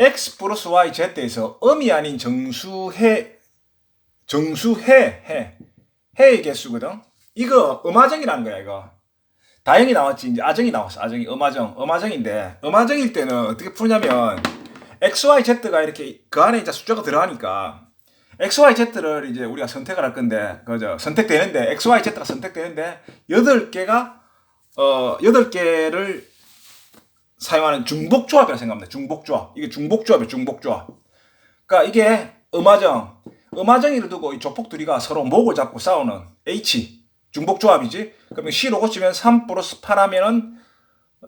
x 플러스 y z에서 음이 아닌 정수해 정수해 해. 해의 개수거든. 이거 음화정이라는 거야 이거. 다행히 나왔지. 이제 아정이 나왔어 아정이. 음화정. 음화정인데 음화정일 때는 어떻게 푸냐면 x y z가 이렇게 그 안에 이제 숫자가 들어가니까 x y z를 이제 우리가 선택을 할 건데 그죠? 선택되는데 x y z가 선택되는데 여덟 개가 어 여덟 개를 사용하는 중복조합이라 생각합니다 중복조합 이게 중복조합이에요 중복조합 그러니까 이게 음화정 음화정이를 두고 이 조폭 둘이가 서로 목을 잡고 싸우는 H 중복조합이지. 그러면 C로 고치면 3 플러스 8 하면은 어,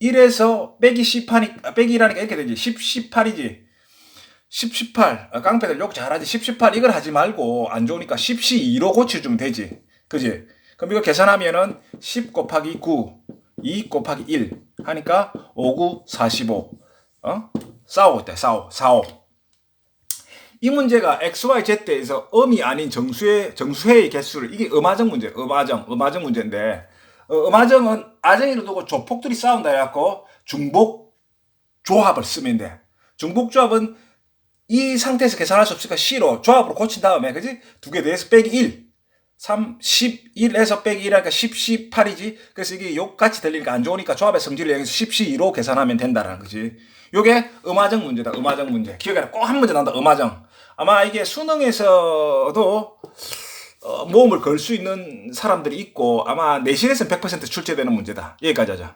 11에서 빼기 18이 아, 빼기 1하니까 이렇게 되지. 10 18이지. 10 18 아, 깡패들 욕 잘하지. 10 18 이걸 하지 말고 안 좋으니까 10 12로 고쳐주면 되지. 그지? 그럼 이거 계산하면은 10 곱하기 9 2 곱하기 1 하니까 5 9 45 어? 싸우고 있다. 싸워. 싸워. 이 문제가 XYZ에서 음이 아닌 정수의 정수회의 개수를 이게 음화정 문제, 음화정, 음화정 문제인데 어, 음화정은 아정이를 두고 조폭들이 싸운다 해갖고 중복 조합을 쓰면 돼. 중복 조합은 이 상태에서 계산할 수 없으니까 C로 조합으로 고친 다음에 그지 두 개 더해서 빼기 1 3, 11에서 빼기 1 하니까 10, 18이지. 그래서 이게 욕같이 들리니까 안 좋으니까 조합의 성질을 여기서 10, 2로 계산하면 된다라는 거지. 요게 음화정 문제다. 음화정 문제. 기억해라. 꼭 한 문제 나온다. 음화정. 아마 이게 수능에서도 어, 모험을 걸 수 있는 사람들이 있고 아마 내신에서는 100% 출제되는 문제다. 여기까지 하자.